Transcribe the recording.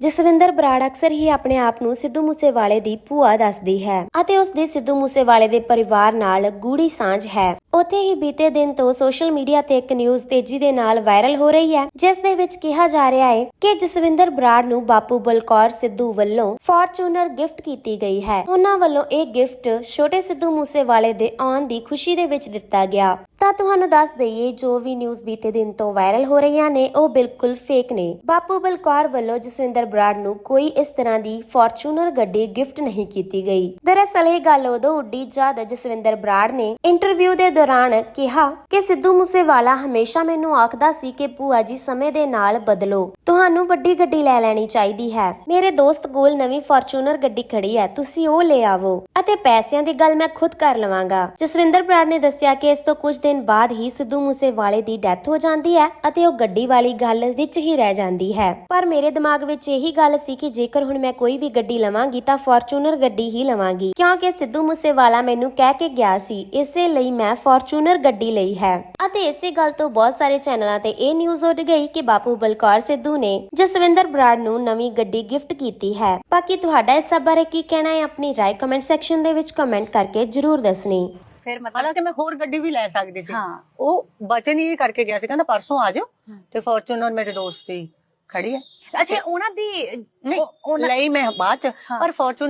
ਜਸਵਿੰਦਰ ਬਰਾੜ ਅਕਸਰ ਹੀ ਆਪਣੇ ਆਪ ਨੂੰ ਸਿੱਧੂ ਮੂਸੇਵਾਲੇ ਦੀ ਭੂਆ ਦੱਸਦੀ ਹੈ ਅਤੇ ਉਸ ਦੀ ਸਿੱਧੂ ਮੂਸੇਵਾਲੇ ਦੇ ਪਰਿਵਾਰ ਨਾਲ ਗੂੜੀ ਸਾਂਝ ਹੈ। ਉੱਥੇ ਹੀ ਬੀਤੇ ਦਿਨ ਤੋਂ ਸੋਸ਼ਲ ਮੀਡੀਆ ਤੇ ਇੱਕ ਨਿਊਜ਼ ਤੇਜ਼ੀ ਦੇ ਨਾਲ ਵਾਇਰਲ ਹੋ ਰਹੀ ਹੈ, ਜਿਸ ਦੇ ਵਿੱਚ ਕਿਹਾ ਜਾ ਰਿਹਾ ਹੈ ਕਿ ਜਸਵਿੰਦਰ ਬਰਾੜ ਨੂੰ ਬਾਪੂ ਬਲਕੌਰ ਸਿੱਧੂ ਵੱਲੋਂ ਫੋਰਚੂਨਰ ਗਿਫਟ ਕੀਤੀ ਗਈ ਹੈ। ਉਹਨਾਂ ਵੱਲੋਂ ਇਹ ਗਿਫਟ ਛੋਟੇ ਸਿੱਧੂ ਮੂਸੇਵਾਲੇ ਦੇ ਆਉਣ ਦੀ ਖੁਸ਼ੀ ਦੇ ਵਿੱਚ ਦਿੱਤਾ ਗਿਆ। ਤਾਂ ਤੁਹਾਨੂੰ ਦੱਸ ਦਈਏ, ਜੋ ਵੀ ਨਿਊਜ਼ ਬੀਤੇ ਦਿਨ ਤੋਂ ਵਾਇਰਲ ਹੋ ਰਹੀਆਂ ਨੇ, ਉਹ ਬਿਲਕੁਲ ਫੇਕ ਨੇ। ਬਾਪੂ ਬਲਕੌਰ ਵੱਲੋਂ ਜਸਵਿੰਦਰ ਬਰਾੜ ਨੂੰ ਕੋਈ ਇਸ ਤਰ੍ਹਾਂ ਦੀ ਫੋਰਚੂਨਰ ਗੱਡੀ ਗਿਫਟ ਨਹੀਂ ਕੀਤੀ ਗਈ। ਦਰਅਸਲ ਇਹ ਗੱਲ ਉਦੋਂ ਉੱਡੀ ਜਦ ਜਸਵਿੰਦਰ ਬਰਾੜ ਨੇ ਇੰਟਰਵਿਊ ਦੇ ਦੌਰਾਨ ਕਿਹਾ ਕਿ ਸਿੱਧੂ ਮੂਸੇਵਾਲਾ ਹਮੇਸ਼ਾ ਮੈਨੂੰ ਆਖਦਾ ਸੀ ਕਿ ਭੂਆ ਜੀ ਸਮੇਂ ਦੇ ਨਾਲ ਬਦਲੋ। ਤੁਹਾਨੂੰ ਵੱਡੀ ਗੱਡੀ ਲੈ ਲੈਣੀ ਚਾਹੀਦੀ ਹੈ। ਮੇਰੇ ਦੋਸਤ ਕੋਲ ਨਵੀਂ ਫੋਰਚੂਨਰ ਗੱਡੀ ਖੜੀ ਹੈ, ਤੁਸੀਂ ਉਹ ਲੈ ਆਵੋ। ਅਤੇ ਪੈਸਿਆਂ ਦੀ ਗੱਲ ਮੈਂ ਖੁਦ ਕਰ ਲਵਾਂਗਾ। ਜਸਵਿੰਦਰ ਬਰਾੜ ਨੇ ਦੱਸਿਆ ਕਿ ਇਸ ਤੋਂ ਕੁਝ ਦਿਨ ਬਾਅਦ ਹੀ ਸਿੱਧੂ ਮੂਸੇਵਾਲੇ ਦੀ ਡੈਥ ਹੋ ਜਾਂਦੀ ਹੈ ਅਤੇ ਉਹ ਗੱਡੀ ਵਾਲੀ ਗੱਲ ਵਿੱਚ ਹੀ ਰਹਿ ਜਾਂਦੀ ਹੈ। ਪਰ ਮੇਰੇ ਦਿਮਾਗ ਵਿੱਚ ਇਹੀ ਗੱਲ ਸੀ ਕਿ ਜੇਕਰ ਹੁਣ ਮੈਂ ਕੋਈ ਵੀ ਗੱਡੀ ਲਵਾਂਗੀ ਤਾਂ ਫੋਰਚੂਨਰ ਗੱਡੀ ਹੀ ਲਵਾਂਗੀ, ਕਿਉਂਕਿ ਸਿੱਧੂ ਮੂਸੇਵਾਲਾ ਮੈਨੂੰ ਕਹਿ ਕੇ ਗਿਆ ਸੀ, ਇਸੇ ਲਈ ਮੈਂ ਫੋਰਚੂਨਰ ਗੱਡੀ ਲਈ ਹੈ। ਅਤੇ ਇਸੇ ਗੱਲ ਤੋਂ ਬਹੁਤ ਸਾਰੇ ਚੈਨਲਾਂ ਤੇ ਇਹ ਨਿਊਜ਼ ਉੱਡ ਗਈ ਕਿ ਬਾਪੂ ਬਲਕੌਰ ਸਿੱਧੂ ਨੇ ਜਸਵਿੰਦਰ ਬਰਾੜ ਨੂੰ ਨਵੀਂ ਗੱਡੀ ਗਿਫਟ ਕੀਤੀ ਹੈ। ਬਾਕੀ ਤੁਹਾਡਾ ਇਸ ਸਭ ਬਾਰੇ ਕੀ ਕਹਿਣਾ ਹੈ, ਆਪਣੀ ਰਾਏ ਕਮੈਂਟ ਸੈਕਸ਼ਨ ਦੇ ਵਿੱਚ ਕਮੈਂਟ ਕਰਕੇ ਜਰੂਰ ਦੱਸਣੀ। ਫਿਰ ਮਤਲਬ ਹਾਲਾਂਕਿ ਮੈਂ ਹੋਰ ਗੱਡੀ ਵੀ ਲੈ ਸਕਦੀ ਸੀ ਹਾਂ ਉਹ ਬਚਨ ਹੀ ਕਰਕੇ ਗਿਆ ਸੀ ਕਹਿੰਦਾ ਪਰਸੋਂ ਆ ਜਾਓ। ਤੇ ਫੋਰਚੂਨਰ ਮੇਰੇ ਦੋਸਤ ਦੀ ਖੜੀ ਹੈ ਅੱਛਾ ਉਹਨਾਂ ਦੀ ਨਹੀਂ ਲਈ ਮੈਂ ਬਾਅਦ ਚ। ਪਰ ਫੋਰਚੂਨਰ